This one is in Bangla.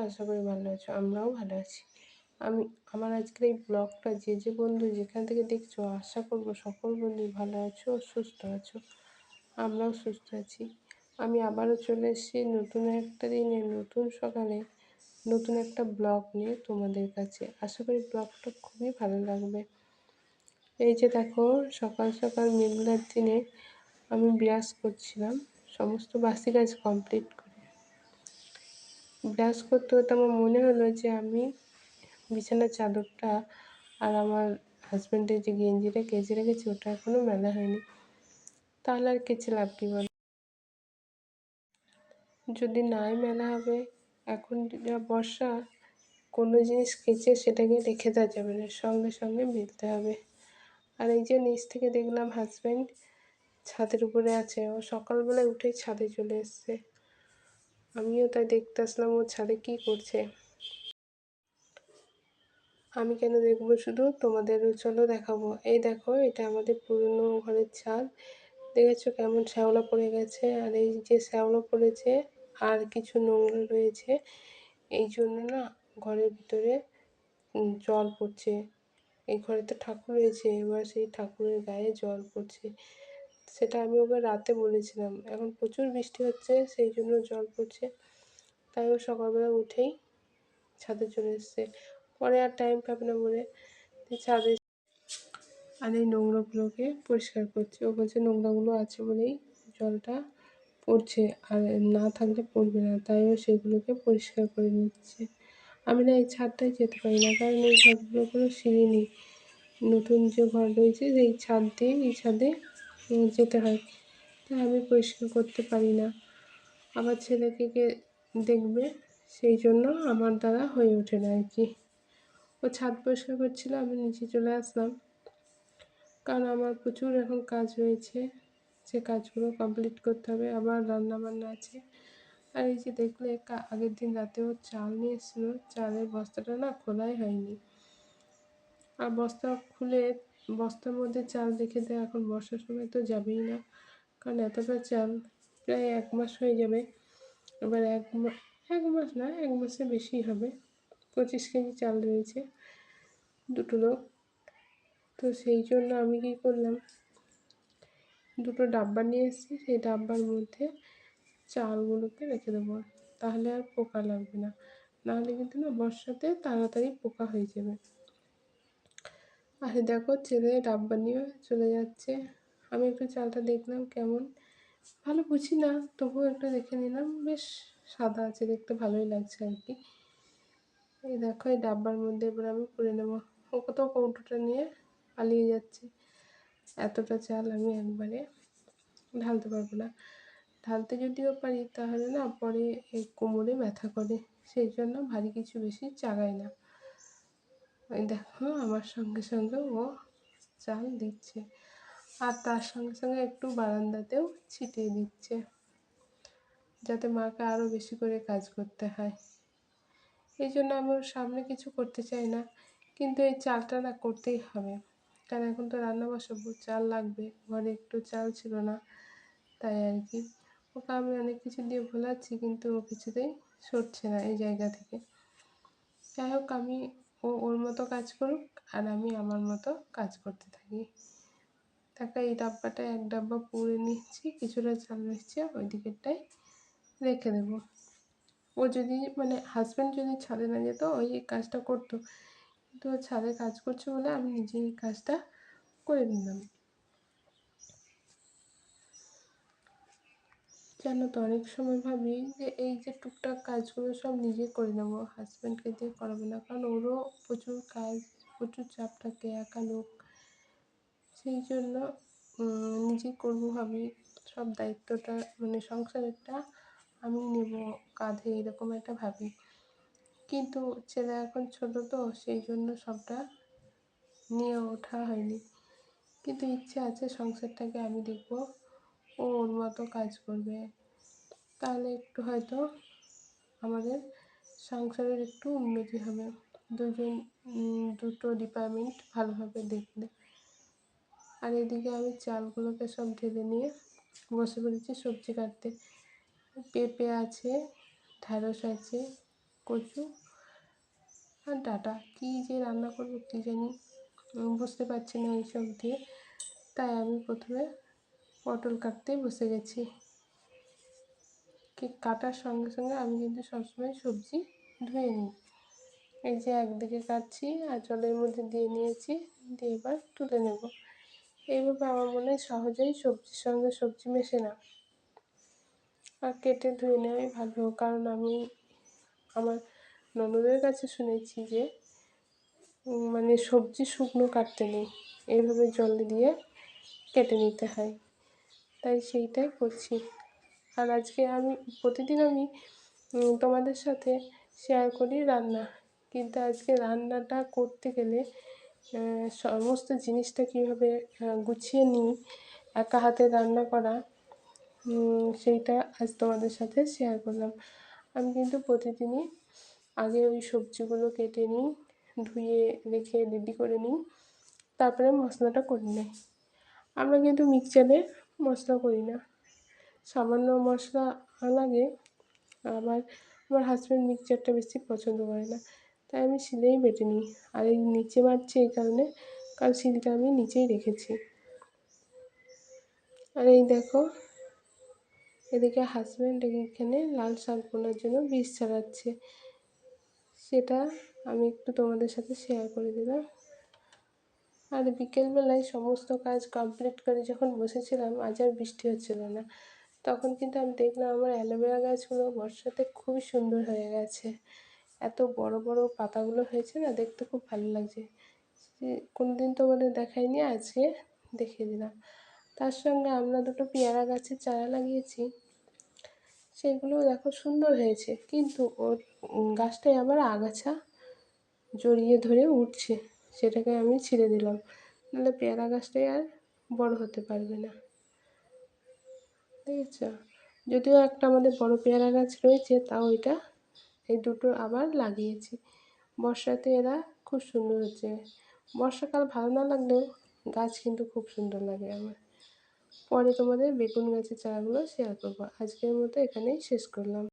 আশা করি ভালো আছো, আমরাও ভালো আছি। আমি, আমার আজকের এই ব্লগটা যে যে বন্ধু যেখান থেকে দেখছ, আশা করব সকল বন্ধু ভালো আছো, সুস্থ আছো, আমরাও সুস্থ আছি। আমি আবারও চলে এসেছি নতুন একটা দিনে, নতুন সকালে, নতুন একটা ব্লগ নিয়ে তোমাদের কাছে। আশা করি ব্লগটা খুবই ভালো লাগবে। এই যে দেখো, সকাল সকাল মেঘলার দিনে আমি ব্রাশ করছিলাম, সমস্ত বাসি কাজ কমপ্লিট ব্রাশ করতে করতে আমার মনে হলো যে আমি বিছানার চাদরটা আর আমার হাজব্যান্ডের যে গেঞ্জিটা কেচে রেখেছি, ওটা এখনও মেলা হয়নি। তাহলে আর কেচে লাভ কী বল? যদি নাই মেলা হবে, এখন যা বর্ষা, কোনো জিনিস কেচে সেটাকে রেখে দেওয়া যাবে না, সঙ্গে সঙ্গে মিলতে হবে। আর এই যে নিচ থেকে দেখলাম হাজব্যান্ড ছাদের উপরে আছে, ও সকালবেলায় উঠেই ছাদে চলে এসছে। আমিও তাই দেখতে আসলাম, ও ছাদে কী করছে? আমি কেন দেখব শুধু? তোমাদেরও চলো দেখাবো। এই দেখো, এটা আমাদের পুরনো ঘরের ছাদ। দেখেছ কেমন শ্যাওলা পড়ে গেছে? আর এই যে শ্যাওলা পড়েছে, আর কিছু নোংরা রয়েছে। এই জন্য না ঘরের ভিতরে জল পড়ছে। এই ঘরে তো ঠাকুর রয়েছে, এবার সেই ঠাকুরের গায়ে জল পড়ছে। সেটা আমি ওকে রাতে বলেছিলাম। এখন প্রচুর বৃষ্টি হচ্ছে, সেই জন্য জল পড়ছে। তাই ও সকালবেলা উঠেই ছাদে চলে এসছে। পরে আর টাইম পাবে না বলে ছাদে আর এই নোংরাগুলোকে পরিষ্কার করছে। ও বলছে, নোংরাগুলো আছে বলেই জলটা পড়ছে আর না থাকলে পড়বে না। তাই ও সেগুলোকে পরিষ্কার করে নিচ্ছে। আমি না এই ছাদটায় যেতে পারি না, কারণ এই ঘরগুলো কোনো সিঁড়ি নেই। নতুন যে ঘর রয়েছে, সেই ছাদ দিয়ে এই ছাদে যেতে হয়। তাই আমি পরিষ্কার করতে পারি না। আমার ছেলেকে কে দেখবে, সেই জন্য আমার দ্বারা হয়ে ওঠে না আর কি ও ছাদ পরিষ্কার করছিল, আমি নিচে চলে আসলাম। কারণ আমার প্রচুর এখন কাজ রয়েছে। যে কাজগুলো কমপ্লিট করতে হবে, আবার রান্না বান্না আছে। আর এই যে দেখলে আগের দিন রাতেও চাল নিয়ে এসেছিল। চালের বস্তাটা না খোলাই হয়নি। আর বস্তা খুলে, বস্তার মধ্যে চাল রেখে দেয়। এখন বর্ষার সময় তো যাবেই না, কারণ এতটা চাল প্রায় এক মাস হয়ে যাবে। এবার এক এক মাস না, এক মাসে বেশি হবে। পঁচিশ কেজি চাল রয়েছে দুটো লোক। তো সেই জন্য আমি কী করলাম, দুটো ডাব্বা নিয়ে এসেছি। সেই ডাব্বার মধ্যে চালগুলোকে রেখে দেবো। তাহলে আর পোকা লাগবে না। নাহলে কিন্তু না বর্ষাতে তাড়াতাড়ি পোকা হয়ে যাবে। আর দেখো ছেলে ডাব্বা নিয়ে চলে যাচ্ছে। আমি একটু চালটা দেখলাম কেমন। ভালো বুঝি না, তবুও একটু দেখে নিলাম। বেশ সাদা আছে, দেখতে ভালোই লাগছে আর কি। এই দেখো, এই ডাব্বার মধ্যে এবার আমি করে নেব। ও কত কৌটোটা নিয়ে পালিয়ে যাচ্ছে। এতটা চাল আমি একবারে ঢালতে পারব না। ঢালতে যদিও পারি, তাহলে না পরে এই কোমরে ব্যথা করে। সেই জন্য ভারী কিছু বেশি চাগাই না। ওই দেখো, আমার সঙ্গে সঙ্গে ও চাল দিচ্ছে। আর তার সঙ্গে সঙ্গে একটু বারান্দাতেও ছিটিয়ে দিচ্ছে, যাতে মাকে আরও বেশি করে কাজ করতে হয়। এই জন্য আমি ওর সামনে কিছু করতে চাই না, কিন্তু এই চালটা না করতেই হবে। কারণ এখন তো রান্না বসাবো চাল লাগবে, ঘরে একটু চাল ছিল না, তাই আর কি। ওকে আমি অনেক কিছু দিয়ে ভোলাচ্ছি, কিন্তু ও কিছুতেই সরছে না এই জায়গা থেকে। যাই হোক, আমি ও ওর মতো কাজ করুক আর আমি আমার মতো কাজ করতে থাকি। তাকে এই ডাব্বাটা এক ডাব্বা পুড়ে নিচ্ছি, কিছুটা চাল নিচ্ছে ওই দিকেরটাই রেখে দেব। ও যদি মানে হাজব্যান্ড যদি ছাদে না যেত ওই কাজটা করতো। কিন্তু ও ছাদে কাজ করছে বলে আমি নিজেই কাজটা করে নিলাম। জানো তো অনেক সময় ভাবি যে এই যে টুকটাক কাজগুলো সব নিজে করে নেব হাজব্যান্ডকে দিয়ে করাবো না। কারণ ওরও প্রচুর কাজ, প্রচুর চাপ থাকে, একা লোক। সেই জন্য নিজেই করব ভাবি। সব দায়িত্বটা মানে সংসারেরটা আমি নেব কাঁধে, এরকম একটা ভাবি। কিন্তু ছেলে এখন ছোটো তো, সেই জন্য সবটা নিয়ে ওঠা হয়নি। কিন্তু ইচ্ছে আছে সংসারটাকে আমি দেখব। ও ওর মতো কাজ করবে। তাহলে একটু হয়তো আমাদের সংসারের একটু উন্নতি হবে। দুজন দুটো ডিপার্টমেন্ট ভালোভাবে দেখলে আর এদিকে আমি চালগুলোকে সব ঢেলে নিয়ে বসে পড়েছি সবজি কাটতে। পেঁপে আছে, ঢ্যাঁড়স আছে, কচু আর ডাটা। কী যে রান্না করব কী জানি বুঝতে পারছি না এইসব দিয়ে। তাই আমি প্রথমে পটল কাটতে বসে গেছি। কি কাটার সঙ্গে সঙ্গে আমি কিন্তু সবসময় সবজি ধুয়ে নিই। এই যে একদিকে কাটছি আর জলের মধ্যে দিয়ে নিয়েছি, দিয়ে এবার তুলে নেব। এইভাবে আমার মনে হয় সহজেই সবজির সঙ্গে সবজি মেশে না। আর কেটে ধুয়ে নেওয়াই ভালো, কারণ আমি আমার ননদের কাছে শুনেছি যে মানে সবজি শুকনো কাটতে নেই। এইভাবে জল দিয়ে কেটে নিতে হয়। তাই সেইটাই করছি। আর আজকে আমি, প্রতিদিন আমি তোমাদের সাথে শেয়ার করি রান্না। কিন্তু আজকে রান্নাটা করতে গেলে সমস্ত জিনিসটা কীভাবে গুছিয়ে নিই, একা হাতে রান্না করা সেইটা আজ তোমাদের সাথে শেয়ার করলাম। আমি কিন্তু প্রতিদিনই আগে ওই সবজিগুলো কেটে নিই, ধুয়ে রেখে রেডি করে নিই, তারপরে মশলাটা করে নিই। আমরা কিন্তু মিক্সচারে মশলা করি না। সামান্য মশলা লাগে আবার আমার হাজব্যান্ড মিক্সচারটা বেশি পছন্দ করে না। তাই আমি শিলেই বেটে নিই। আর এই নিচে বাড়ছে এই কারণে, কারণ শিলটা আমি নিচেই রেখেছি। আর এই দেখো, এদিকে হাজব্যান্ড এখানে লাল শাক বোনার জন্য বীজ ছাড়াচ্ছে। সেটা আমি একটু তোমাদের সাথে শেয়ার করে দিলাম। আর বিকেলবেলায় সমস্ত কাজ কমপ্লিট করে যখন বসেছিলাম, আজ আর বৃষ্টি হচ্ছিল না। তখন কিন্তু আমি দেখলাম আমার অ্যালোভেরা গাছগুলো বর্ষাতে খুবই সুন্দর হয়ে গেছে। এত বড় বড় পাতাগুলো হয়েছে না, দেখতে খুব ভালো লাগছে। কোনো দিন তোমাদের দেখাইনি, আজকে দেখিয়ে দিলাম। তার সঙ্গে আমরা দুটো পেয়ারা গাছের চারা লাগিয়েছি। সেগুলো দেখো সুন্দর হয়েছে, কিন্তু ওর গাছটায় আবার আগাছা জড়িয়ে ধরে উঠছে। সেটাকে আমি ছিঁড়ে দিলাম। নাহলে পেয়ারা গাছটাই আর বড় হতে পারবে না। ঠিক আছে যদিও একটা আমাদের বড় পেয়ারা গাছ রয়েছে, তাও এটা এই দুটো আবার লাগিয়েছি। বর্ষাতে এরা খুব সুন্দর হচ্ছে। বর্ষাকাল ভালো না লাগলেও গাছ কিন্তু খুব সুন্দর লাগে আমার। পরে তোমাদের বেগুন গাছের চারাগুলো শেয়ার করব। আজকের মতো এখানেই শেষ করলাম।